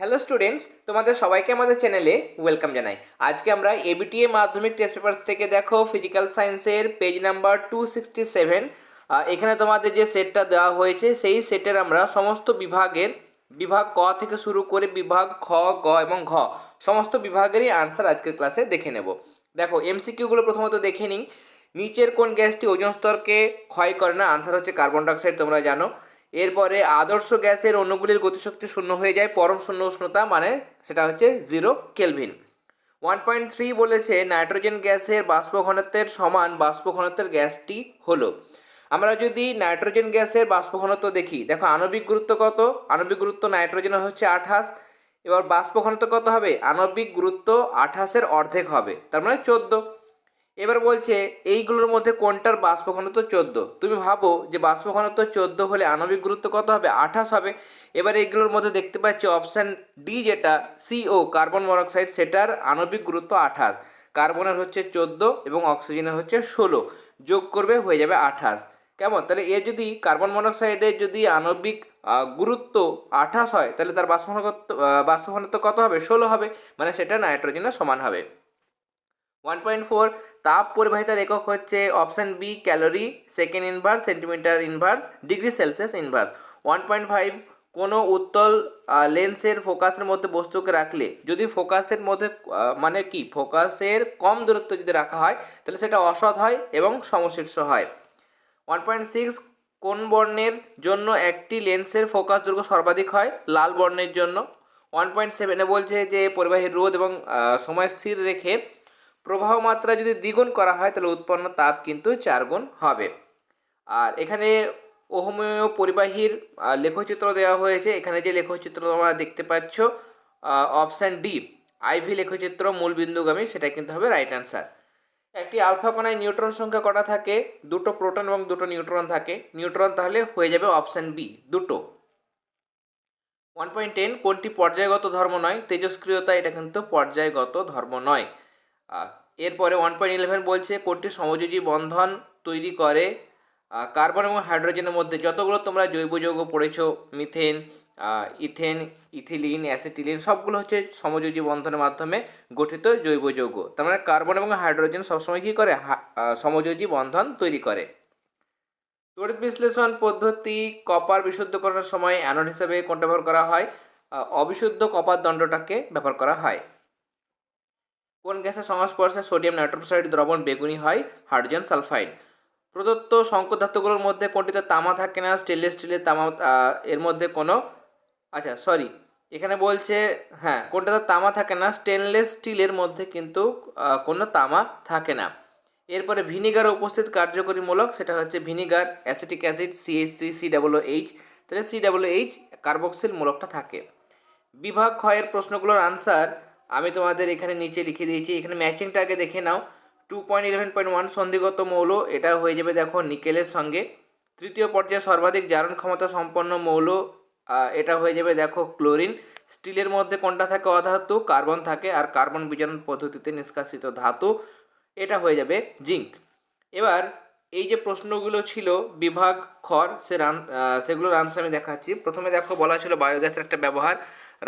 Hello students তোমাদের সবাইকে আমাদের চ্যানেলে ওয়েলকাম জানাই। আজকে আমরা এবিটিএ মাধ্যমিক টেস্ট পেপারস থেকে দেখো ফিজিক্যাল সায়েন্সের page number two sixty seven এখানে তোমাদের যে সেটটা দেওয়া হয়েছে, সেই সেটের আমরা সমস্ত বিভাগের, বিভাগ ক থেকে শুরু করে বিভাগ খ, গ এবং ঘ, সমস্ত বিভাগেরই আনসার আজকের ক্লাসে দেখে নেব। দেখো এমসিকিউগুলো প্রথমত দেখে নিই। নিচের কোন গ্যাসটি ওজন স্তরকে ক্ষয় করে না? আনসার হচ্ছে কার্বন ডাইঅক্সাইড তোমরা জানো। এরপরে আদর্শ গ্যাসের অণুগুলির গতিশক্তি শূন্য হয়ে যায়, পরম শূন্য উষ্ণতা মানে সেটা হচ্ছে zero kelvin one point three বলেছে, নাইট্রোজেন গ্যাসের বাষ্প ঘনত্বের সমান বাষ্প ঘনত্বের গ্যাসটি হলো। আমরা যদি নাইট্রোজেন গ্যাসের বাষ্প ঘনত্ব দেখি, দেখো আণবিক গুরুত্ব কত? আণবিক গুরুত্ব নাইট্রোজেনের হচ্ছে আঠাশ। এবার বাষ্প ঘনত্ব কত হবে? আণবিক গুরুত্ব আঠাশের অর্ধেক হবে, তার মানে চোদ্দ। এবার বলছে, এইগুলোর মধ্যে কোনটার বাষ্প ঘনত্ব চোদ্দ? তুমি ভাবো যে বাষ্প ঘনত্ব চোদ্দ হলে আণবিক গুরুত্ব কত হবে? আঠাশ হবে। এবার এইগুলোর মধ্যে দেখতে পাচ্ছি অপশান ডি যেটা, সিও, কার্বন মনোক্সাইড, সেটার আণবিক গুরুত্ব আঠাশ। কার্বনের হচ্ছে চোদ্দ এবং অক্সিজেনের হচ্ছে ষোলো। যোগ করবে হয়ে যাবে আঠাশ। কেমন? তাহলে এ যদি কার্বন মনোক্সাইডের যদি আণবিক গুরুত্ব আঠাশ হয়, তাহলে তার বাষ্প বাষ্প ঘনত্ব কত হবে? ষোলো হবে। মানে সেটা নাইট্রোজেনের সমান হবে। ওয়ান পয়েন্ট ফোর তাপ পরিবাহিতার একক হচ্ছে option B calorie second inverse centimetre inverse degree Celsius inverse one point five কোনো উত্তল লেন্সের ফোকাসের মধ্যে বস্তুকে রাখলে, যদি ফোকাসের মধ্যে মানে কি ফোকাসের কম দূরত্ব যদি রাখা হয়, তাহলে সেটা অসৎ হয় এবং সমশীর্ষ হয়। ওয়ান পয়েন্ট সিক্স কোন বর্ণের জন্য একটি লেন্সের ফোকাস দৈর্ঘ্য সর্বাধিক হয়? লাল বর্ণের জন্য। ওয়ান পয়েন্ট সেভেনে বলছে যে পরিবাহীর রোধ এবং সময় স্থির রেখে প্রবাহ মাত্রা যদি দ্বিগুণ করা হয়, তাহলে উৎপন্ন তাপ কিন্তু চার গুণ হবে। আর এখানে ওহমীয় পরিবাহীর লেখচিত্র দেওয়া হয়েছে। এখানে যে লেখচিত্র তোমরা দেখতে পাচ্ছ অপশান ডি, আইভি লেখচিত্র মূল বিন্দুগামী, সেটা কিন্তু হবে রাইট অ্যান্সার। একটি আলফা কণায় নিউট্রন সংখ্যা কটা থাকে? দুটো প্রোটন এবং দুটো নিউট্রন থাকে। নিউট্রন তাহলে হয়ে যাবে অপশান বি, দুটো। ওয়ান পয়েন্ট টেন, কোনটি পর্যায়গত ধর্ম নয়? তেজস্ক্রিয়তা এটা কিন্তু পর্যায়গত ধর্ম নয়। এরপরে ওয়ান পয়েন্ট ইলেভেন বলছে কোনটি সমযোজী বন্ধন তৈরি করে কার্বন এবং হাইড্রোজেনের মধ্যে যতগুলো তোমরা জৈব যৌগ পড়েছো, মিথেন ইথেন, ইথিলিন, অ্যাসিটিলিন, সবগুলো হচ্ছে সমযোজী বন্ধনের মাধ্যমে গঠিত জৈব যৌগ। তার মানে কার্বন এবং হাইড্রোজেন সবসময় কী করে? সমযোজী বন্ধন তৈরি করে। তড়িৎ বিশ্লেষণ পদ্ধতি কপার বিশুদ্ধকরণের সময় অ্যানোড হিসেবে কোনটা ব্যবহার করা হয়? অবিশুদ্ধ কপার দণ্ডটাকে ব্যবহার করা হয়। কোন গ্যাসের সংস্পর্শে সোডিয়াম নাইট্রোক্সাইড দ্রবণ বেগুনি হয়? Hydrogen sulphide. প্রদত্ত সংকর ধাতুগুলোর মধ্যে কোনটিতে তামা থাকে না? স্টেনলেস স্টিলের তামা এর মধ্যে কোনো? আচ্ছা সরি এখানে বলছে হ্যাঁ কোনটাতে তামা থাকে না? স্টেনলেস স্টিলের মধ্যে কিন্তু কোনো তামা থাকে না। এরপরে ভিনিগার উপস্থিত কার্যকরী মূলক সেটা হচ্ছে vinegar, acetic acid C H three C double O H তাহলে C double O H carboxyl মূলকটা থাকে। বিভাগ ক্ষয়ের প্রশ্নগুলোর আনসার আমি তোমাদের এখানে নিচে লিখে দিয়েছি। এখানে ম্যাচিংটা আগে দেখে নাও। Two point eleven point one সন্ধিগত মৌল, এটা হয়ে যাবে দেখো নিকেলের সঙ্গে। তৃতীয় পর্যায়ে সর্বাধিক জারণ ক্ষমতা সম্পন্ন মৌল এটা হয়ে যাবে দেখো ক্লোরিন। স্টিলের মধ্যে কোনটা থাকে? অধাতু, কার্বন থাকে, আর কার্বন বিজারণ পদ্ধতিতে নিষ্কাশিত ধাতু, এটা হয়ে যাবে জিঙ্ক। এবার, এই যে প্রশ্নগুলো ছিল, বিভাগ খর সে রান সেগুলোর আনসার আমি দেখাচ্ছি। প্রথমে দেখো বলা ছিল বায়োগ্যাসের একটা ব্যবহার,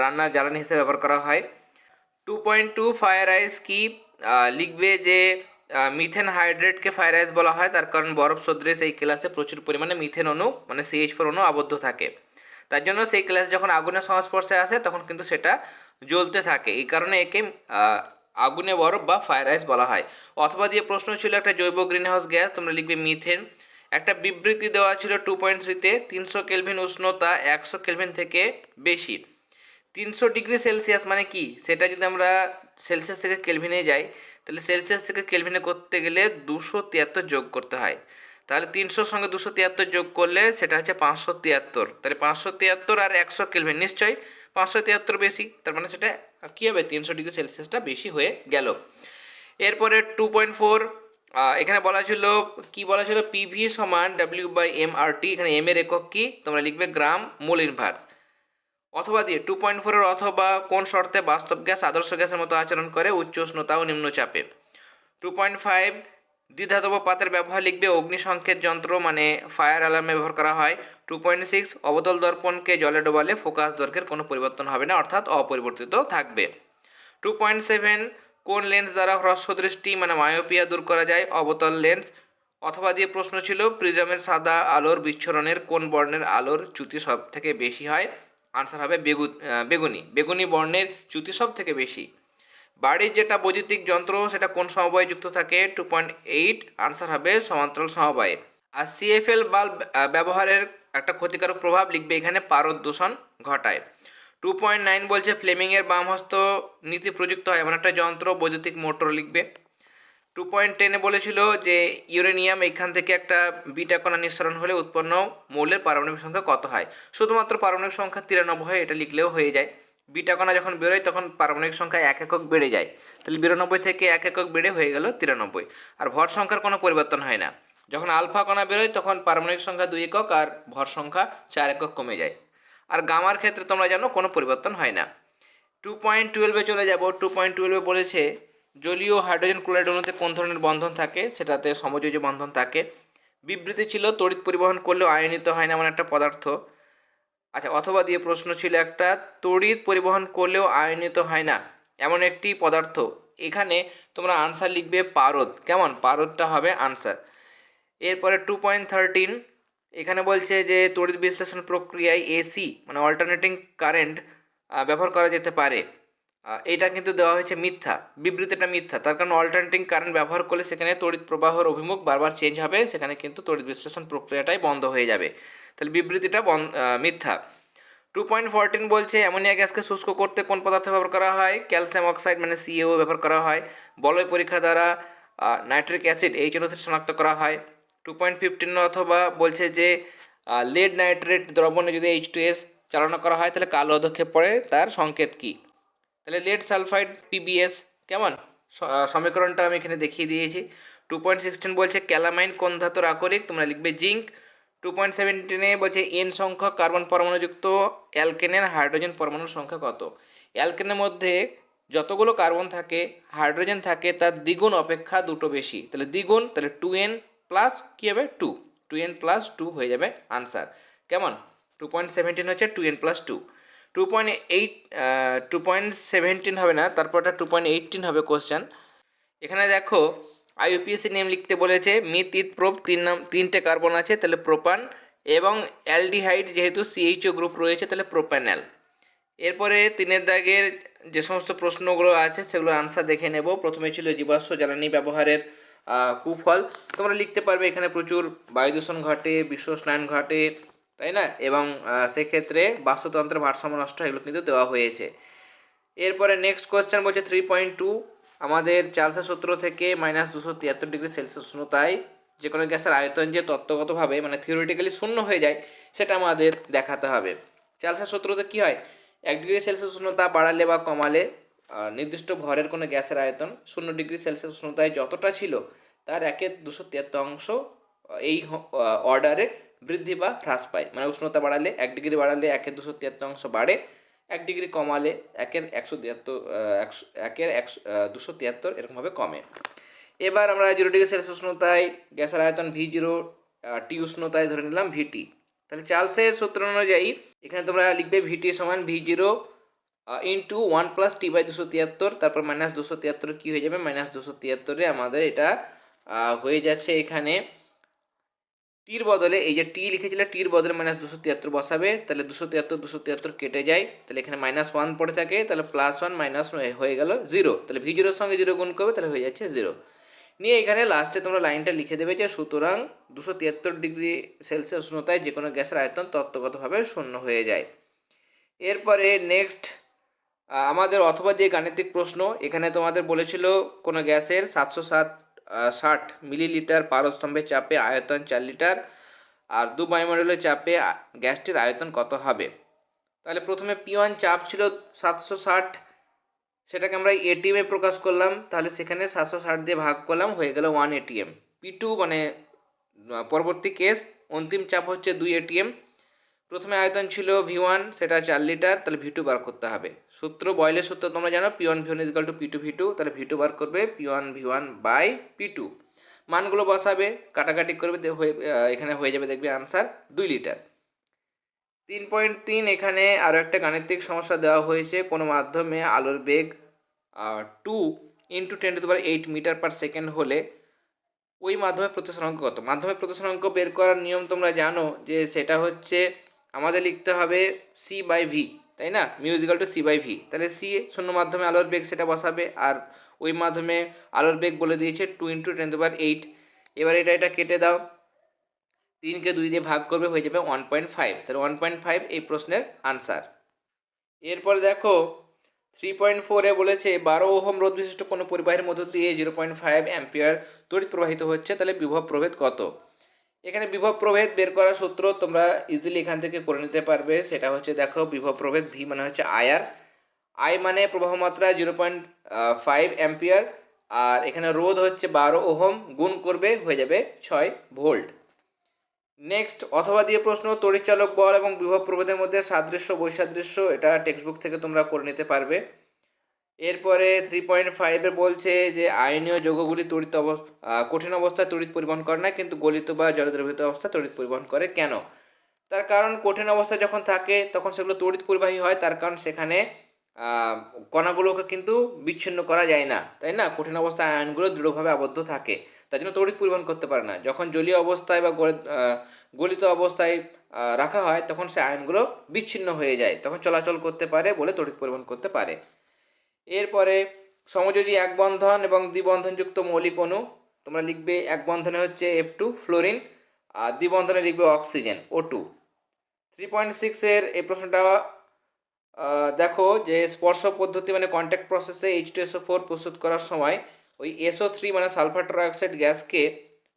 রান্নার জ্বালানি হিসেবে ব্যবহার করা হয়। Two point two fire ice কি লিখবে যে মিথেন হাইড্রেটকে ফায়ার আইস বলা হয়, তার কারণ বরফ সদৃশ এই ক্লাসে প্রচুর পরিমাণে মিথেন অণু মানে সিএইচ ফোর অণু আবদ্ধ থাকে। তার জন্য সেই ক্লাস যখন আগুনের সংস্পর্শে আসে, তখন কিন্তু সেটা জ্বলতে থাকে। এই কারণে একে আগুনে বরফ বা ফায়ার আইস বলা হয়। অথবা যে প্রশ্ন ছিল একটা জৈব গ্রিনহাউস গ্যাস তোমরা লিখবে মিথেন একটা বিবৃতি দেওয়া ছিল টু পয়েন্ট থ্রিতে তিনশো কেলভিন উষ্ণতা একশো কেলভিন থেকে বেশি। তিনশো ডিগ্রি সেলসিয়াস মানে কি? সেটা যদি আমরা সেলসিয়াস থেকে কেলভিনে যাই, তাহলে সেলসিয়াস থেকে কেলভিনে করতে গেলে দুশো তিয়াত্তর যোগ করতে হয়। তাহলে তিনশোর সঙ্গে দুশো তিয়াত্তর যোগ করলে সেটা হচ্ছে পাঁচশো তিয়াত্তর। তাহলে পাঁচশো তিয়াত্তর আর একশো কেলভিন, নিশ্চয়ই? পাঁচশো তিয়াত্তর বেশি, তার মানে সেটা কী হবে? তিনশো ডিগ্রি সেলসিয়াসটা বেশি হয়ে গেল। এরপরে টু পয়েন্ট ফোর এখানে বলা ছিল, কি বলা ছিল? পিভি সমান W by M R T এখানে এম এর একক কি? তোমরা লিখবে গ্রাম, মোল ইনভার্স অথবা দিয়ে টু পয়েন্ট ফোরের অথবা কোন শর্তে বাস্তব গ্যাস আদর্শ গ্যাসের মতো আচরণ করে উচ্চ উষ্ণতা ও নিম্ন চাপে। টু পয়েন্ট ফাইভ দ্বিধাতব পাতের ব্যবহার লিখবে অগ্নিসংকেত যন্ত্র মানে ফায়ার অ্যালার্মে ব্যবহার করা হয়। টু পয়েন্ট সিক্স অবতল দর্পণকে জলে ডোবালে ফোকাস দৈর্ঘ্যের কোনো পরিবর্তন হবে না, অর্থাৎ অপরিবর্তিত থাকবে। টু পয়েন্ট সেভেন কোন লেন্স দ্বারা হ্রস্ব দৃষ্টি মানে মায়োপিয়া দূর করা যায়? অবতল লেন্স অথবা দিয়ে প্রশ্ন ছিল প্রিজমের সাদা আলোর বিচ্ছরণের কোন বর্ণের আলোর চ্যুতি সব থেকে বেশি হয়? আনসার হবে বেগু বেগুনি। বেগুনি বর্ণের চ্যুতি সব থেকে বেশি। বাড়ির যেটা বৈদ্যুতিক যন্ত্র, সেটা কোন সমবায়ে যুক্ত থাকে? টু পয়েন্ট এইট আনসার হবে সমান্তরাল সমবায়ে। আর সিএফএল বাল্ব ব্যবহারের একটা ক্ষতিকারক প্রভাব লিখবে এখানে পারদ দূষণ ঘটায়। টু পয়েন্ট নাইন বলছে ফ্লেমিংয়ের বামহস্ত নীতি প্রযুক্ত হয়, এমন একটা যন্ত্র বৈদ্যুতিক মোটর লিখবে। টু পয়েন্ট টেনে বলেছিল যে ইউরেনিয়াম এখান থেকে একটা বিটা কণা নিঃসরণ হলে উৎপন্ন মৌলের পারমাণবিক সংখ্যা কত হয়? শুধুমাত্র পারমাণবিক সংখ্যা তিরানব্বই হয়, এটা লিখলেও হয়ে যায়। বিটা কণা যখন বেরোয়, তখন পারমাণবিক সংখ্যা এক একক বেড়ে যায়। তাহলে বিরানব্বই থেকে এক একক বেড়ে হয়ে গেল তিরানব্বই। আর ভর সংখ্যার কোনো পরিবর্তন হয় না। যখন আলফা কণা বেরোয়, তখন পারমাণবিক সংখ্যা দুই একক আর ভর সংখ্যা চার একক কমে যায়। আর গামার ক্ষেত্রে তোমরা জানো, কোনো পরিবর্তন হয় না। টু পয়েন্ট টুয়েলভে চলে যাব। টু পয়েন্ট টুয়েলভে বলেছে জলীয় হাইড্রোজেন ক্লোরাইড অণুতে কোন ধরনের বন্ধন থাকে? সেটাতে সমযোজী বন্ধন থাকে। বিবৃতি ছিল, তড়িৎ পরিবহন করলেও আয়নিত হয় না এমন একটা পদার্থ। আচ্ছা অথবা দিয়ে প্রশ্ন ছিল একটা, তড়িৎ পরিবহন করলেও আয়নিত হয় না এমন একটি পদার্থ। এখানে তোমরা আনসার লিখবে পারদ। কেমন? পারদটা হবে আনসার এরপরে টু পয়েন্ট থার্টিন এখানে বলছে যে তড়িৎ বিশ্লেষণ প্রক্রিয়ায় এসি মানে অল্টারনেটিং কারেন্ট ব্যবহার করা যেতে পারে। এটা কিন্তু দেওয়া হয়েছে মিথ্যা বিবৃতিটা মিথ্যা। তার কারণ অল্টারনেটিং কারেন্ট ব্যবহার করলে সেখানে তড়িৎ প্রবাহের অভিমুখ বারবার চেঞ্জ হবে, সেখানে কিন্তু তড়িৎ বিশ্লেষণ প্রক্রিয়াটাই বন্ধ হয়ে যাবে। তাহলে বিবৃতিটা মিথ্যা। টু পয়েন্ট ফোরটিন বলছে, অ্যামোনিয়া গ্যাসকে শুষ্ক করতে কোন পদার্থ ব্যবহার করা হয়? ক্যালসিয়াম অক্সাইড মানে সিএও ব্যবহার করা হয়। বলয় পরীক্ষা দ্বারা নাইট্রিক অ্যাসিড এই জন্য শনাক্ত করা হয়। টু পয়েন্ট ফিফটিন অথবা বলছে যে লেড নাইট্রেট দ্রবণে যদি এইচ টু এস চালনা করা হয়, তাহলে কালো অধক্ষেপ পড়ে, তার সংকেত কী? তাহলে লেড সালফাইড পিবিএস কেমন? সমীকরণটা আমি এখানে দেখিয়ে দিয়েছি। টু পয়েন্ট সিক্সটিন বলছে ক্যালামাইন কোন ধাতুর আকরিক? তোমরা লিখবে জিঙ্ক টু পয়েন্ট সেভেন্টিনে বলছে এন সংখ্যক কার্বন পরমাণুযুক্ত অ্যালকেনের হাইড্রোজেন পরমাণুর সংখ্যা কত? অ্যালকেনের মধ্যে যতগুলো কার্বন থাকে হাইড্রোজেন থাকে, তার দ্বিগুণ অপেক্ষা দুটো বেশি। তাহলে দ্বিগুণ, তাহলে টু এন প্লাস কী হবে? Two two N plus two হয়ে যাবে আনসার কেমন? টু পয়েন্ট সেভেন্টিন হচ্ছে two N plus two two point eight two point seventeen হবে না তারপরটা টু পয়েন্ট এইটিন হবে কোশ্চেন এখানে দেখো আইউপিএসসি নেম লিখতে বলেছে মিথ ইথ প্রোপ তিন নাম, তিনটে কার্বন আছে, তাহলে প্রোপান এবং অ্যালডিহাইড যেহেতু সিএইচও গ্রুপ রয়েছে, তাহলে প্রোপ্যানেল এরপরে তিনের দাগের যে সমস্ত প্রশ্নগুলো আছে, সেগুলোর আনসার দেখে নেব। প্রথমে ছিল জীবাশ্ম জ্বালানি ব্যবহারের কুফল। তোমরা লিখতে পারবে, এখানে প্রচুর বায়ু দূষণ ঘটে, বিশ্ব স্নায়ন ঘটে তাই না? এবং সেক্ষেত্রে বাস্তুতন্ত্রের ভারসাম্য নষ্ট এগুলো কিন্তু দেওয়া হয়েছে। এরপরে নেক্সট কোয়েশ্চেন বলছে থ্রি পয়েন্ট টু আমাদের চালসা সূত্র থেকে মাইনাস দুশো তিয়াত্তর ডিগ্রি সেলসিয়াস উষ্ণতায় যে কোনো গ্যাসের আয়তন যে তত্ত্বগতভাবে মানে থিওরিটিক্যালি শূন্য হয়ে যায়, সেটা আমাদের দেখাতে হবে। চালসা সূত্রতে কী হয়? এক ডিগ্রি সেলসিয়াস উষ্ণতা বাড়ালে বা কমালে নির্দিষ্ট ভরের কোনো গ্যাসের আয়তন শূন্য ডিগ্রি সেলসিয়াস উষ্ণতায় যতটা ছিল, তার একের দুশো তিয়াত্তর অংশ এই অর্ডারে বৃদ্ধি বা হ্রাস পায়। মানে উষ্ণতা বাড়ালে এক ডিগ্রি বাড়ালে একের দুশো তিয়াত্তর অংশ বাড়ে, এক ডিগ্রি কমালে একের একশো তিয়াত্তর একশো, একের একশো দুশো তিয়াত্তর এরকমভাবে কমে। এবার আমরা জিরো ডিগ্রি সেলসিয়াস উষ্ণতায় গ্যাসের আয়তন ভি জিরো টি উষ্ণতায় ধরে নিলাম ভিটি তাহলে চার্লসের সূত্র অনুযায়ী এখানে তোমরা লিখবে ভিটি সমান V zero into one plus T by দুশো তিয়াত্তর, তারপর মাইনাস দুশো তিয়াত্তর কী হয়ে যাবে? মাইনাস দুশো তিয়াত্তরে আমাদের এটা হয়ে যাচ্ছে এখানে টির বদলে এই যে টি লিখেছিল, টির বদলে মাইনাস দুশো তিয়াত্তর বসাবে, তাহলে দুশো তিয়াত্তর দুশো তিয়াত্তর কেটে যায়। তাহলে এখানে মাইনাস ওয়ান পড়ে থাকে, তাহলে প্লাস ওয়ান মাইনাস হয়ে গেল জিরো তাহলে ভি জিরোর সঙ্গে জিরো গুণ করবে, তাহলে হয়ে যাচ্ছে জিরো নিয়ে এখানে লাস্টে তোমরা লাইনটা লিখে দেবে যে সুতরাং দুশো তিয়াত্তর ডিগ্রি সেলসিয়াস উষ্ণতায় যে কোনো গ্যাসের আয়তন তত্ত্বগতভাবে শূন্য হয়ে যায়। এরপরে নেক্সট আমাদের অথবা যে গাণিতিক প্রশ্ন, এখানে তোমাদের বলেছিল কোনো গ্যাসের সাতশো সাত ষাট মিলিলিটার পারস্তম্ভের চাপে আয়তন চার লিটার আর দু বায়ুমণ্ডলের চাপে গ্যাসটির আয়তন কত হবে? তাহলে প্রথমে পি ওয়ান চাপ ছিল সাতশো ষাট, সেটাকে আমরা এটিএমে প্রকাশ করলাম, তাহলে সেখানে সাতশো ষাট দিয়ে ভাগ করলাম, হয়ে গেল ওয়ান এটিএম পি টু মানে পরবর্তী কেস অন্তিম চাপ হচ্ছে দুই এটিএম প্রথমে আয়তন ছিল ভি ওয়ান সেটা চার লিটার, তাহলে ভি টু বার করতে হবে। সূত্র, বয়লের সূত্র তোমরা জানো P one V one is equal to P two V two তাহলে ভি টু বার করবে P one V one by P two মানগুলো বসাবে, কাটাকাটি করবে এখানে হয়ে যাবে, দেখবে আনসার দুই লিটার। তিন পয়েন্ট তিন, এখানে আরও একটা গাণিতিক সমস্যা দেওয়া হয়েছে, কোনো মাধ্যমে আলোর বেগ two into ten to power eight metre per second হলে ওই মাধ্যমে প্রতিসরাঙ্ক কত? মাধ্যমে প্রতিসরাঙ্ক বের করার নিয়ম তোমরা জানো, যে সেটা হচ্ছে আমাদের লিখতে হবে সি বাই ভি তাই না? Mu is equal to C by V তাহলে সি শূন্য মাধ্যমে আলোর বেগ সেটা বসাবে, আর ওই মাধ্যমে আলোর বেগ বলে দিয়েছে two into ten power eight এবার এটা এটা কেটে দাও। তিনকে দুই দিয়ে ভাগ করবে, হয়ে যাবে ওয়ান পয়েন্ট ফাইভ তাহলে ওয়ান পয়েন্ট ফাইভ এই প্রশ্নের আনসার এরপরে দেখো থ্রি পয়েন্ট ফোরে বলেছে, বারো ওহম রোধ বিশিষ্ট কোনো পরিবাহের মধ্য দিয়ে জিরো পয়েন্ট ফাইভ অ্যাম্পিয়ার তড়িৎ প্রবাহিত হচ্ছে, তাহলে বিভব প্রভেদ কত? এখানে বিভব প্রভেদ বের করার সূত্র তোমরা ইজিলি এখান থেকে করে নিতে পারবে। সেটা হচ্ছে দেখো, বিভব প্রভেদ ভি মানে হচ্ছে আয়ার আই মানে প্রবাহ মাত্রা জিরো পয়েন্ট ফাইভ অ্যাম্পিয়ার আর এখানে রোধ হচ্ছে বারো ওহম, গুণ করবে, হয়ে যাবে ছয় ভোল্ট। নেক্সট অথবা দিয়ে প্রশ্ন তড়িৎচালক বল এবং বিভব প্রভেদের মধ্যে সাদৃশ্য, বৈসাদৃশ্য, এটা টেক্সট বুক থেকে তোমরা করে নিতে পারবে। এরপরে থ্রি পয়েন্ট ফাইভে বলছে যে আয়নীয় যৌগগুলি তড়িৎ অব- কঠিন অবস্থায় তড়িৎ পরিবহন করে না, কিন্তু গলিত বা জলদ্রবিত অবস্থায় তড়িৎ পরিবহন করে। কেন? তার কারণ কঠিন অবস্থায় যখন থাকে, তখন সেগুলো তড়িৎ পরিবাহী হয়। তার কারণ সেখানে কণাগুলোকে কিন্তু বিচ্ছিন্ন করা যায় না, তাই না? কঠিন অবস্থায় আয়নগুলো দৃঢ়ভাবে আবদ্ধ থাকে। তার জন্য তড়িৎ পরিবহন করতে পারে না। যখন জলীয় অবস্থায় বা গলিত অবস্থায় রাখা হয়, তখন সে আয়নগুলো বিচ্ছিন্ন হয়ে যায়। তখন চলাচল করতে পারে বলে তড়িৎ পরিবহন করতে পারে। এরপরে সমযোজী এক বন্ধন এবং দ্বিবন্ধনযুক্ত মৌলিক অণু, তোমরা লিখবে এক বন্ধনে হচ্ছে এফ টু ফ্লোরিন আর দ্বিবন্ধনে লিখবে oxygen O two three point সিক্সের এই প্রশ্নটা দেখো যে স্পর্শ পদ্ধতি মানে কন্ট্যাক্ট প্রসেসে এইচ টু এসও ফোর প্রস্তুত করার সময় ওই এসও থ্রি মানে সালফার ট্রাইঅক্সাইড গ্যাসকে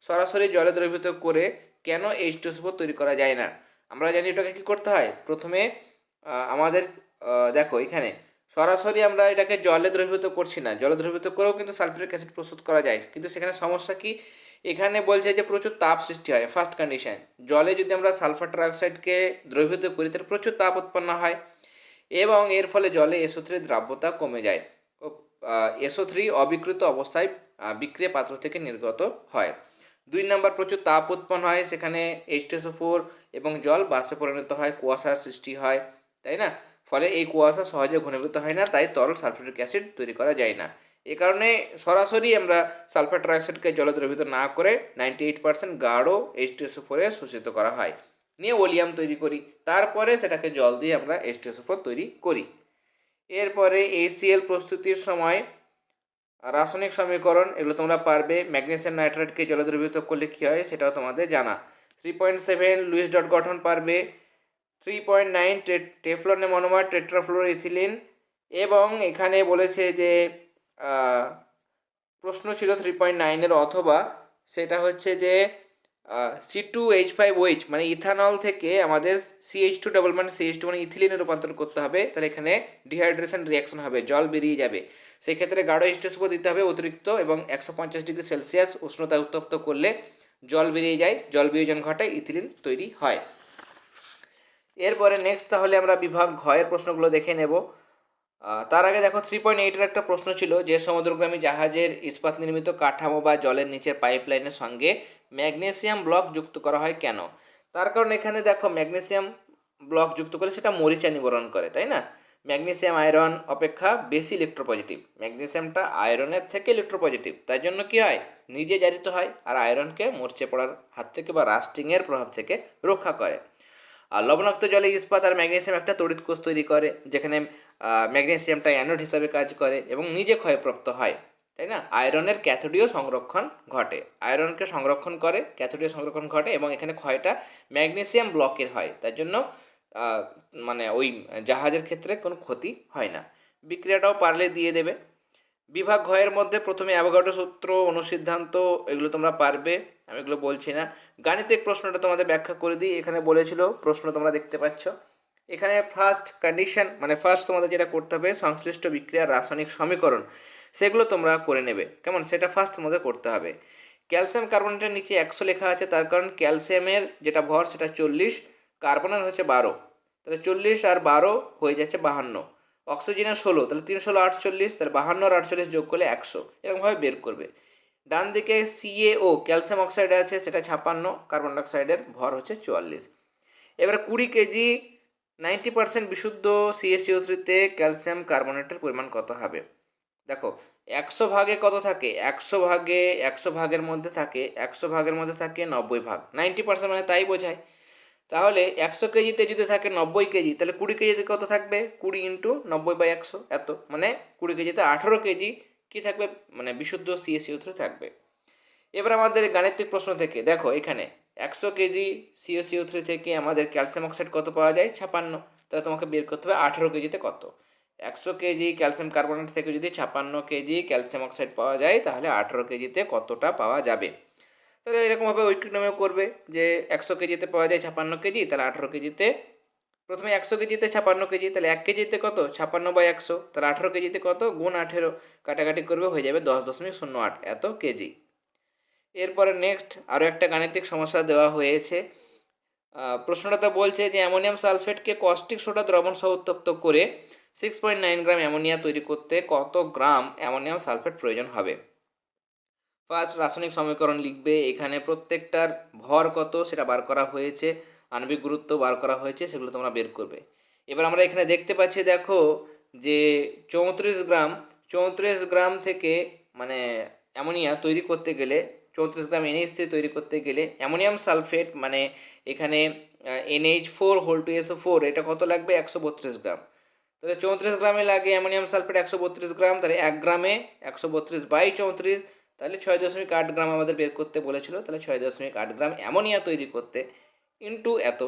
সরাসরি জলে দ্রবীভূত করে কেন এইচ টু এসও ফোর তৈরি করা যায় না? আমরা জানি এটাকে কী করতে হয়? প্রথমে আমাদের দেখো এখানে সরাসরি আমরা এটাকে জলে দ্রবীভূত করছি না। জলে দ্রবীভূত করেও কিন্তু সালফিউরিক অ্যাসিড প্রস্তুত করা যায়। কিন্তু সেখানে সমস্যা কি? এখানে বলছে যে প্রচুর তাপ সৃষ্টি হয় ফার্স্ট কন্ডিশন জলে যদি আমরা সালফার ট্রাইঅক্সাইডকে দ্রবীভূত করি, তাহলে প্রচুর তাপ উৎপন্ন হয় এবং এর ফলে জলে এসও থ্রি দ্রাব্যতা কমে যায়। ও এসও থ্রি অবিকৃত অবস্থায় বিক্রিয়া পাত্র থেকে নির্গত হয়। দুই নম্বর, প্রচুর তাপ উৎপন্ন হয়, সেখানে এইচ ফোর এবং জল বাষ্পে পরিণত হয়, কুয়াশার সৃষ্টি হয়, তাই না? ফলে এই কুয়াশা সহজে ঘনীভূত হয় না, তাই তরল সালফিউরিক অ্যাসিড তৈরি করা যায় না। এ কারণে সরাসরি আমরা সালফার ট্রাইঅক্সাইডকে জলে না করে নাইনটি এইট পার্সেন্ট গাঢ় এইচ টু ফোরে শোষিত করা হয়। নিয়ে ওলিয়াম তৈরি করি, তারপরে সেটাকে জল দিয়ে আমরা এইচ টু ফোর তৈরি করি। এরপরে এসিএল প্রস্তুতির সময় রাসায়নিক সমীকরণ, এগুলো তোমরা পারবে। ম্যাগনেসিয়াম নাইট্রেটকে জলে করলে কী হয় সেটাও তোমাদের জানা। Three point seven Lewis dot গঠন পারবে। থ্রি পয়েন্ট নাইন টেফলনে মনোমার টেট্রাফ্লোর ইথিলিন এবং এখানে বলেছে যে প্রশ্ন ছিল থ্রি পয়েন্ট নাইনের অথবা সেটা হচ্ছে যে C two H five O H মানে ইথানল থেকে আমাদের সিএইচ টু ডাবল মানে সিএইচ টু মানে ইথিলিনে রূপান্তর করতে হবে, তাহলে এখানে ডিহাইড্রেশন রিয়াকশন হবে, জল বেরিয়ে যাবে। সেক্ষেত্রে গাঢ় স্টেসুপো দিতে হবে অতিরিক্ত এবং একশো পঞ্চাশ ডিগ্রি সেলসিয়াস উষ্ণতা উত্তপ্ত করলে জল বেরিয়ে যায়, জল বিয়োজন ঘটায় ইথিলিন তৈরি হয়। এরপরে নেক্সট তাহলে আমরা বিভাগ ঘয়ের প্রশ্নগুলো দেখে নেব। তার আগে দেখো থ্রি পয়েন্ট এইটের একটা প্রশ্ন ছিল যে সমুদ্রগ্রামী জাহাজের ইস্পাত নির্মিত কাঠামো বা জলের নিচের পাইপলাইনের সঙ্গে ম্যাগনেসিয়াম ব্লক যুক্ত করা হয় কেন? তার কারণ এখানে দেখো ম্যাগনেসিয়াম ব্লক যুক্ত করে সেটা মরিচা নিবারণ করে, তাই না? ম্যাগনেসিয়াম আয়রন অপেক্ষা বেশি ইলেকট্রোপজিটিভ ম্যাগনেসিয়ামটা আয়রনের থেকে ইলেকট্রোপজিটিভ তাই জন্য কি হয়? নিজে জারিত হয় আর আয়রনকে মরচে পড়ার হাত থেকে বা রাস্টিংয়ের প্রভাব থেকে রক্ষা করে। আর লবণাক্ত জলে ইস্পাত আর ম্যাগনেসিয়াম একটা তড়িৎ কোষ তৈরি করে যেখানে আহ, ম্যাগনেসিয়ামটা অ্যানোড হিসাবে কাজ করে এবং নিজে ক্ষয়প্রাপ্ত হয় তাই না? আয়রনের ক্যাথোডীয় সংরক্ষণ ঘটে। আয়রনকে সংরক্ষণ করে ক্যাথোডীয় সংরক্ষণ ঘটে এবং এখানে ক্ষয়টা ম্যাগনেসিয়াম ব্লকের হয়। তার জন্য মানে ওই জাহাজের ক্ষেত্রে কোনো ক্ষতি হয় না। বিক্রিয়াটাও পারলে দিয়ে দেবে। বিভাগ ঘয়ের মধ্যে প্রথমে অ্যাভোগাড্রো সূত্র, অনুসিদ্ধান্ত, এগুলো তোমরা পারবে। আমি এগুলো বলছি না। গাণিতিক প্রশ্নটা তোমাদের ব্যাখ্যা করে দিই। এখানে বলেছিল, প্রশ্ন তোমরা দেখতে পাচ্ছ। এখানে ফার্স্ট কন্ডিশন মানে ফার্স্ট তোমাদের যেটা করতে হবে, সংশ্লিষ্ট বিক্রিয়ার রাসায়নিক সমীকরণ। সেগুলো তোমরা করে নেবে। কেমন? সেটা ফার্স্ট তোমাদের করতে হবে। ক্যালসিয়াম কার্বনেটের নিচে একশো লেখা আছে, তার কারণ ক্যালসিয়ামের যেটা ভর, সেটা চল্লিশ, কার্বনের হচ্ছে বারো। তাহলে চল্লিশ আর বারো হয়ে যাচ্ছে বাহান্ন। অক্সিজেনের ষোলো, তাহলে তিন ষোলো, আটচল্লিশ, তাহলে বাহান্ন আটচল্লিশ যোগ করলে একশো। এরকমভাবে বের করবে। ডান দিকে সিএও ক্যালসিয়াম অক্সাইড আছে, সেটা ছাপান্ন, কার্বন ডাইঅক্সাইডের ভর হচ্ছে চুয়াল্লিশ। এবার কুড়ি কেজি, নাইনটি পার্সেন্ট বিশুদ্ধ সিএসিও থ্রিতে ক্যালসিয়াম কার্বনেটের পরিমাণ কত হবে? দেখো, একশো ভাগে কত থাকে? একশো ভাগে, একশো ভাগের মধ্যে থাকে, একশো ভাগের মধ্যে থাকে নব্বই ভাগ। নাইনটি পার্সেন্ট মানে তাই বোঝায়। তাহলে একশো কেজিতে যদি থাকে নব্বই কেজি, তাহলে কুড়ি কেজিতে কত থাকবে? কুড়ি ইন্টু নব্বই বাই একশো, এত। মানে কুড়ি কেজিতে আঠেরো কেজি কি থাকবে? মানে বিশুদ্ধ সিএসিও থ্রি থাকবে। এবার আমাদের গাণিতিক প্রশ্ন থেকে, দেখো এখানে একশো কেজি সিএসিও থ্রি থেকে আমাদের ক্যালসিয়াম অক্সাইড কত পাওয়া যায়? ছাপান্ন। তাহলে তোমাকে বের করতে হবে আঠেরো কেজিতে কত। একশো কেজি ক্যালসিয়াম কার্বনেট থেকে যদি ছাপান্ন কেজি ক্যালসিয়াম অক্সাইড পাওয়া যায়, তাহলে আঠেরো কেজিতে কতটা পাওয়া যাবে? তাহলে এরকমভাবে ঐক্যনামেও করবে যে একশো কেজিতে পাওয়া যায় ছাপান্ন কেজি তাহলে আঠেরো কেজিতে। প্রথমে একশো কেজিতে ছাপান্ন কেজি তাহলে এক কেজিতে কত? ছাপান্ন বাই একশো তাহলে আঠেরো কেজিতে কত? গুণ আঠেরো। কাটাকাটি করবে হয়ে যাবে দশ দশমিক শূন্য আট এত কেজি। এরপরে নেক্সট আরও একটা গাণিতিক সমস্যা দেওয়া হয়েছে। আহ, প্রশ্নটাতে বলছে যে অ্যামোনিয়াম সালফেটকে কস্টিক সোডা দ্রবণ সহ উত্তপ্ত করে six point nine gram ammonia তৈরি করতে কত গ্রাম অ্যামোনিয়াম সালফেট প্রয়োজন হবে? ফার্স্ট রাসায়নিক সমীকরণ লিখবে, এখানে প্রত্যেকটার ভর কত সেটা বার করা হয়েছে, আণবিক গুরুত্ব বার করা হয়েছে, সেগুলো তোমরা বের করবে। এবার আমরা এখানে দেখতে পাচ্ছি, দেখো, যে চৌত্রিশ গ্রাম চৌত্রিশ গ্রাম থেকে মানে অ্যামোনিয়া তৈরি করতে গেলে, চৌত্রিশ গ্রাম এনএইচসি তৈরি করতে গেলে, অ্যামোনিয়াম সালফেট মানে এখানে N H four whole two S O four এটা কত লাগবে? একশো বত্রিশ গ্রাম। তাহলে চৌত্রিশ গ্রামে লাগে অ্যামোনিয়াম সালফেট একশো বত্রিশ গ্রাম, তাহলে এক গ্রামে একশো বত্রিশ বাই চৌত্রিশ তাহলে ছয় দশমিক আট গ্রাম আমাদের বের করতে বলেছিল, তাহলে ছয় দশমিক আট গ্রাম অ্যামোনিয়া তৈরি করতে ইন্টু এত।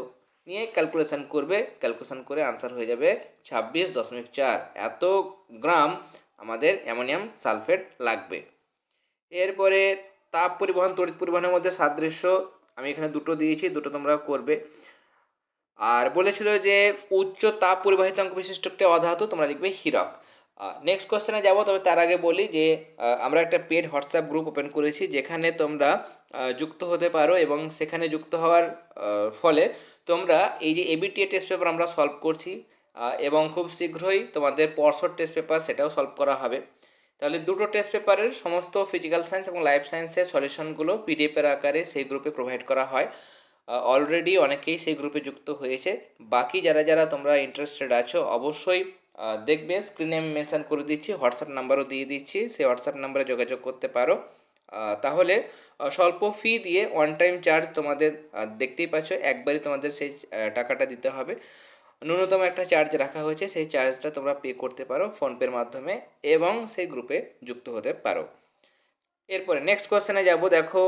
নিয়ে ক্যালকুলেশন করবে ক্যালকুলেশন করে আনসার হয়ে যাবে ছাব্বিশ দশমিক চার। এত গ্রাম আমাদের অ্যামোনিয়াম সালফেট লাগবে। এরপরে তাপ পরিবহন, তড়িৎ পরিবহনের মধ্যে সাদৃশ্য, আমি এখানে দুটো দিয়েছি, দুটো তোমরা করবে। আর বলেছিল যে উচ্চ তাপ পরিবাহিতাঙ্ক বিশিষ্ট একটি অধাতু, তোমরা লিখবে হীরক। নেক্সট কোশ্চেনে যাব, তবে তার আগে বলি যে আমরা একটা পেড হোয়াটসঅ্যাপ গ্রুপ ওপেন করেছি, যেখানে তোমরা যুক্ত হতে পারো এবং সেখানে যুক্ত হওয়ার ফলে তোমরা এই যে A B T A test paper আমরা সলভ করছি এবং খুব শীঘ্রই তোমাদের পরশোর টেস্ট পেপার সেটাও সলভ করা হবে। তাহলে দুটো টেস্ট পেপারের সমস্ত ফিজিক্যাল সায়েন্স এবং লাইফ সায়েন্সের সলিউশনগুলো পিডিএফের আকারে সেই গ্রুপে প্রোভাইড করা হয়। অলরেডি অনেকেই সেই গ্রুপে যুক্ত হয়েছে। বাকি যারা যারা তোমরা ইন্টারেস্টেড আছো, অবশ্যই দেখবে স্ক্রিনে আমি মেনশন করে দিচ্ছি হোয়াটসঅ্যাপ নাম্বারও দিয়ে দিচ্ছি, সেই হোয়াটসঅ্যাপ নাম্বারে যোগাযোগ করতে পারো। তাহলে স্বল্প ফি দিয়ে ওয়ান টাইম চার্জ তোমাদের দেখতেই পাচ্ছ, একবারই তোমাদের সেই টাকাটা দিতে হবে। ন্যূনতম একটা চার্জ রাখা হয়েছে, সেই চার্জটা তোমরা পে করতে পারো ফোনপের মাধ্যমে এবং সেই গ্রুপে যুক্ত হতে পারো। এরপরে নেক্সট কোশ্চেনে যাব, দেখো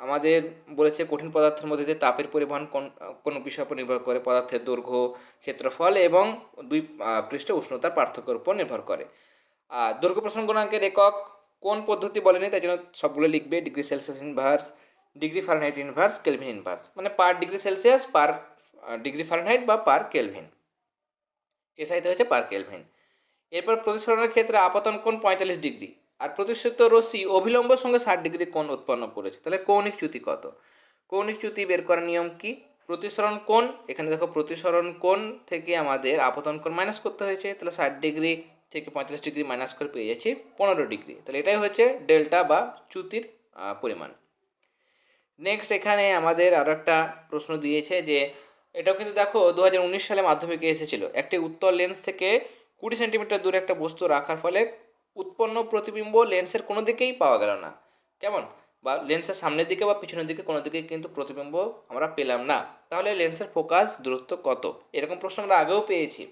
আমাদের বলেছে কঠিন পদার্থের মধ্যে দিয়ে তাপের পরিবহন কোন কোন বিষয়ের উপর নির্ভর করে, পদার্থের দৈর্ঘ্য, ক্ষেত্রফল এবং দুই পৃষ্ঠ উষ্ণতার পার্থক্যের উপর নির্ভর করে। আর দৈর্ঘ্য প্রসঙ্গ গুণাঙ্কের একক কোন পদ্ধতি বলেনি? তাই জন্য সবগুলো লিখবে degree Celsius inverse, degree Fahrenheit inverse, kelvin inverse. মানে per degree Celsius, per degree Fahrenheit বা পার কেলভিন। এসআইতে হচ্ছে পার কেলভিন। এরপর প্রতিসরণের ক্ষেত্রে আপতন কোণ পঁয়তাল্লিশ ডিগ্রি? আর প্রতিষ্ঠিত রশ্মি অভিলম্ব সঙ্গে ষাট ডিগ্রি কোণ উৎপন্ন করেছে। তাহলে কৌণিক চ্যুতি কত? কৌণিক চ্যুতি বের করার নিয়ম কি? প্রতিসরণ কোণ, এখানে দেখো প্রতিসরণ কোণ থেকে আমাদের আপতন কোণ মাইনাস করতে হয়েছে। তাহলে ষাট ডিগ্রি থেকে পঁয়তাল্লিশ ডিগ্রি মাইনাস করে পেয়ে যাচ্ছি পনেরো ডিগ্রি। তাহলে এটাই হচ্ছে ডেল্টা বা চ্যুতির পরিমাণ। নেক্সট এখানে আমাদের আরও একটা প্রশ্ন দিয়েছে যে, এটাও কিন্তু দেখো দু হাজার উনিশ সালে মাধ্যমিকে এসেছিল। একটি উত্তর লেন্স থেকে কুড়ি সেন্টিমিটার দূরে একটা বস্তু রাখার ফলে উৎপন্ন প্রতিবিম্ব লেন্সের কোনো দিকেই পাওয়া গেল না। কেমন? বা লেন্সের সামনের দিকে বা পিছনের দিকে কোনো দিকে কিন্তু প্রতিবিম্ব আমরা পেলাম না। তাহলে লেন্সের ফোকাস দূরত্ব কত? এরকম প্রশ্ন আমরা আগেও পেয়েছি।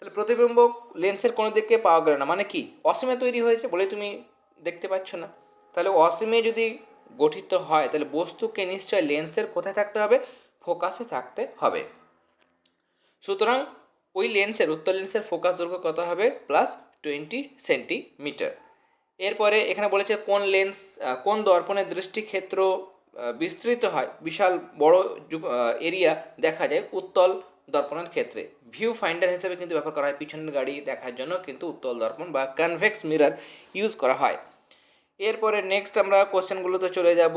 তাহলে প্রতিবিম্ব লেন্সের কোনো দিকে পাওয়া গেল না মানে কি? অসীমে তৈরি হয়েছে বলে তুমি দেখতে পাচ্ছ না। তাহলে অসীমে যদি গঠিত হয়, তাহলে বস্তুকে নিশ্চয় লেন্সের কোথায় থাকতে হবে? ফোকাসে থাকতে হবে। সুতরাং ওই লেন্সের উত্তর লেন্সের ফোকাস দৈর্ঘ্য কত হবে? Plus twenty centimetre. এরপরে এখানে বলেছে কোন লেন্স কোন দর্পণের দৃষ্টিক্ষেত্র বিস্তৃত হয়, বিশাল, বড় এরিয়া দেখা যায় উত্তল দর্পণের ক্ষেত্রে। ভিউ ফাইন্ডার হিসেবে কিন্তু ব্যবহার করা হয়, পিছনের গাড়ি দেখার জন্য কিন্তু উত্তল দর্পণ বা কনভেক্স মিরার ইউজ করা হয়। এরপরে নেক্সট আমরা কোশ্চেনগুলোতে চলে যাব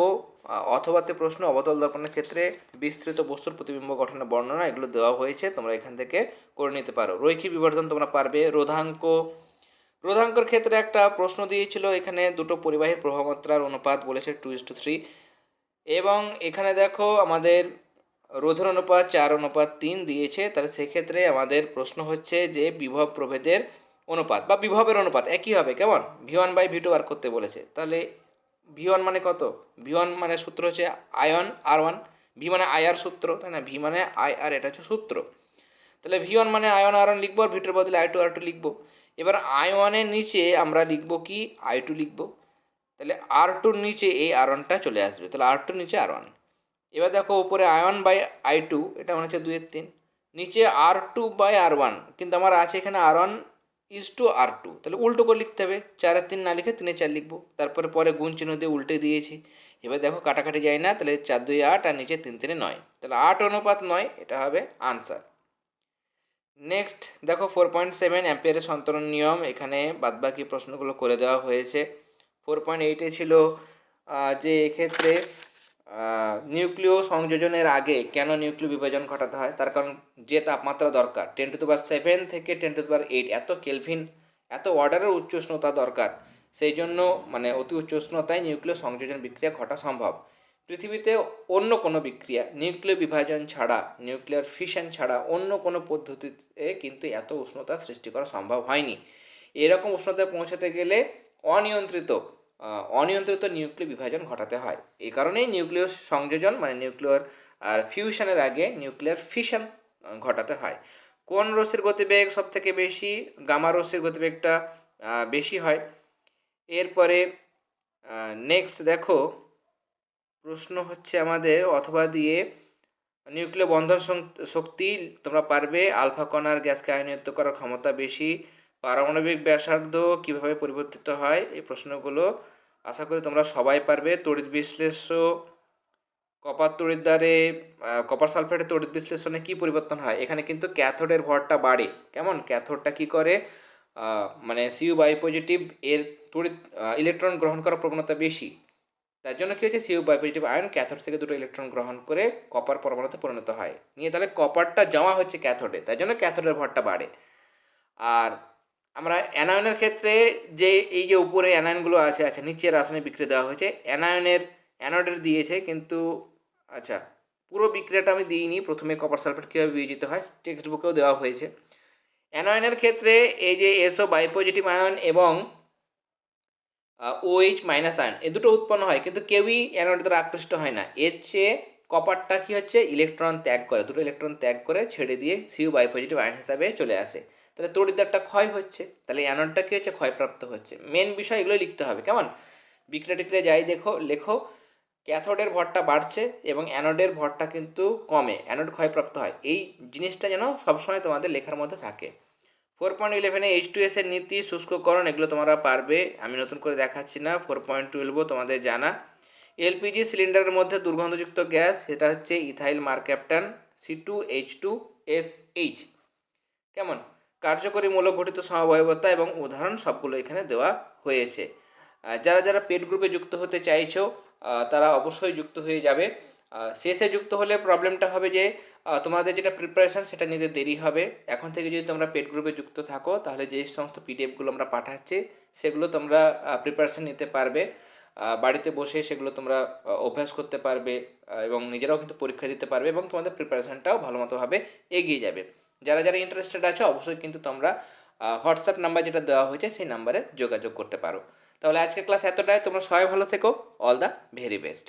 অথবাতে প্রশ্ন, অবতল দর্পণের ক্ষেত্রে বিস্তৃত বস্তুর প্রতিবিম্ব গঠনের বর্ণনা, এগুলো দেওয়া হয়েছে, তোমরা এখান থেকে করে নিতে পারো। রৈখিক বিবর্ধন তোমরা পারবে, রোধাঙ্ক রোধাঙ্কর ক্ষেত্রে একটা প্রশ্ন দিয়েছিল, এখানে দুটো পরিবাহীর প্রভাবমাত্রার অনুপাত বলেছে টু ইস টু থ্রি এবং এখানে দেখো আমাদের রোধের অনুপাত চার, অনুপাত তিন দিয়েছে, তাহলে সেক্ষেত্রে আমাদের প্রশ্ন হচ্ছে যে বিভব প্রভেদের অনুপাত বা বিভবের অনুপাত একই হবে, কেমন? V one by V two বার করতে বলেছে। তাহলে ভি ওয়ান মানে কত? ভি ওয়ান মানে সূত্র হচ্ছে I one R one V মানে আই আর সূত্র, তাই না? ভি মানে আই আর এটা হচ্ছে সূত্র। তাহলে ভি ওয়ান মানে আয়ন আর ওয়ান লিখব আর ভিটার বদলে আই টু আর টু লিখব। এবার আই ওয়ানের নিচে আমরা লিখব কি? আই টু লিখব। তাহলে আর টুর নিচে এই আর ওয়ানটা চলে আসবে। তাহলে আর টুর নিচে আর ওয়ান এবার দেখো উপরে ওয়ান বাই আই টু এটা মনে হচ্ছে দুইয়ের তিন। নিচে R two by R one কিন্তু আমার আছে এখানে R one is two R two তাহলে উল্টো করে লিখতে হবে। চারের তিন না লিখে তিনে চার লিখব। তারপরে পরে গুণ চিহ্ন দিয়ে উল্টে দিয়েছি। এবার দেখো কাটাকাটি যায় না, তাহলে চার, দুই, আট, আর নিচে তিন, তিনে নয়। তাহলে আট অনুপাত নয়, এটা হবে আনসার নেক্সট দেখো ফোর পয়েন্ট সেভেন অ্যাম্পিয়ারের সন্তরণ নিয়ম। এখানে বাদবাকি প্রশ্নগুলো করে দেওয়া হয়েছে। ফোর পয়েন্ট এইটে ছিল যে এক্ষেত্রে নিউক্লিয় সংযোজনের আগে কেন নিউক্লিয় বিভাজন ঘটাতে হয়? তার কারণ যে তাপমাত্রা দরকার। টেন টু বার সেভেন থেকে টেন টু বার এইট এত কেলভিন, এত অর্ডারের উচ্চ উষ্ণতা দরকার। সেই জন্য মানে অতি উচ্চ উষ্ণতায় নিউক্লিয় সংযোজন বিক্রিয়া ঘটা সম্ভব। পৃথিবীতে অন্য কোনো বিক্রিয়া নিউক্লিয় বিভাজন ছাড়া নিউক্লিয়ার ফিশন ছাড়া অন্য কোনো পদ্ধতিতে কিন্তু এত উষ্ণতা সৃষ্টি করা সম্ভব হয়নি। এরকম উষ্ণতায় পৌঁছাতে গেলে অনিয়ন্ত্রিত অনিয়ন্ত্রিত নিউক্লিয় বিভাজন ঘটাতে হয়। এই কারণেই নিউক্লিয় সংযোজন মানে নিউক্লিয়ার আর ফিউশনের আগে নিউক্লিয়ার ফিশন ঘটাতে হয়। কোন রশ্মির গতিবেগ সব থেকে বেশি? গামা রশ্মির গতিবেগটা বেশি হয়। এরপরে নেক্সট দেখো প্রশ্ন হচ্ছে আমাদের অথবা দিয়ে নিউক্লিয় বন্ধন শক্তি তোমরা পারবে আলফা কণার গ্যাসকে আয়নিত করার ক্ষমতা বেশি পারমাণবিক ব্যাসার্ধ কীভাবে পরিবর্তিত হয় এই প্রশ্নগুলো আশা করি তোমরা সবাই পারবে। তড়িৎ বিশ্লেষ্য কপার তড়িৎদ্বারে আহ, কপার সালফেটের তড়িৎ বিশ্লেষণে কি পরিবর্তন হয়? এখানে কিন্তু ক্যাথোডের ভরটা বাড়ে। কেমন? ক্যাথোডটা কি করে? মানে সিউ বাই পজিটিভ এর তড়িৎ ইলেকট্রন গ্রহণ করার প্রবণতা বেশি। তার জন্য কী হচ্ছে সিউ বাই পজিটিভ আয়ন ক্যাথোড থেকে দুটো ইলেকট্রন গ্রহণ করে কপার পরমাণুতে পরিণত হয়। নিয়ে তাহলে কপারটা জমা হচ্ছে ক্যাথোডে তাই জন্য ক্যাথোডের ভরটা বাড়ে। আর আমরা অ্যানায়নের ক্ষেত্রে যে, এই যে উপরে অ্যানায়নগুলো আছে আচ্ছা নিচে রাসায়নিক বিক্রিয়া দেওয়া হয়েছে অ্যানায়নের অ্যানোডের দিয়েছে, কিন্তু আচ্ছা পুরো বিক্রিয়াটা আমি দিইনি। প্রথমে কপার সালফেট কীভাবে বিয়োজিত হয় টেক্সট বুকেও দেওয়া হয়েছে। অ্যানায়নের ক্ষেত্রে এই যে এসও বাইপজিটিভ আয়ন এবং ওএইচ মাইনাস আয়ন এ দুটো উৎপন্ন হয়, কিন্তু কেউই অ্যানোড দ্বারা আকৃষ্ট হয় না। এর চেয়ে কপারটা কী হচ্ছে? ইলেকট্রন ত্যাগ করে, দুটো ইলেকট্রন ত্যাগ করে ছেড়ে দিয়ে সিউ বাইপজিটিভ আয়ন হিসাবে চলে আসে। তাহলে তড়িৎদ্বারটা ক্ষয় হচ্ছে, তাহলে অ্যানোডটা কী হচ্ছে? ক্ষয়প্রাপ্ত হচ্ছে। মেন বিষয় এগুলো লিখতে হবে, কেমন? বিক্রিয়া টিক্রিয়া যাই, দেখো, লেখো ক্যাথোডের ভরটা বাড়ছে এবং অ্যানোডের ভরটা কিন্তু কমে অ্যানোড ক্ষয়প্রাপ্ত হয়। এই জিনিসটা যেন সবসময় তোমাদের লেখার মধ্যে থাকে। ফোর পয়েন্ট ইলেভেনে এইচ টু এসের নীতি শুষ্ককরণ, এগুলো তোমরা পারবে। আমি নতুন করে দেখাচ্ছি না, ফোর পয়েন্ট টুয়েলভও তোমাদের জানা। এলপিজি সিলিন্ডারের মধ্যে দুর্গন্ধযুক্ত গ্যাস, সেটা হচ্ছে ethyl mercaptan C two H two S H কেমন? কার্যকরী মূলক গঠিত সমবায়বতা এবং উদাহরণ সবগুলো এখানে দেওয়া হয়েছে। যারা যারা পেড গ্রুপে যুক্ত হতে চাইছো তারা অবশ্যই যুক্ত হয়ে যাবে। শেষে যুক্ত হলে প্রবলেমটা হবে যে তোমাদের যেটা প্রিপারেশান সেটা নিতে দেরি হবে। এখন থেকে যদি তোমরা পেড গ্রুপে যুক্ত থাকো, তাহলে যে সমস্ত পিডিএফগুলো আমরা পাঠাচ্ছি, সেগুলো তোমরা প্রিপারেশান নিতে পারবে। বাড়িতে বসে সেগুলো তোমরা অভ্যাস করতে পারবে এবং নিজেরাও কিন্তু পরীক্ষা দিতে পারবে এবং তোমাদের প্রিপারেশানটাও ভালো মতোভাবে এগিয়ে যাবে। যারা যারা ইন্টারেস্টেড আছে, অবশ্যই কিন্তু তোমরা হোয়াটসঅ্যাপ নাম্বার যেটা দেওয়া হয়েছে, সেই নাম্বারে যোগাযোগ করতে পারো। তাহলে আজকের ক্লাস এতটাই। তোমরা সবাই ভালো থেকো। All the very best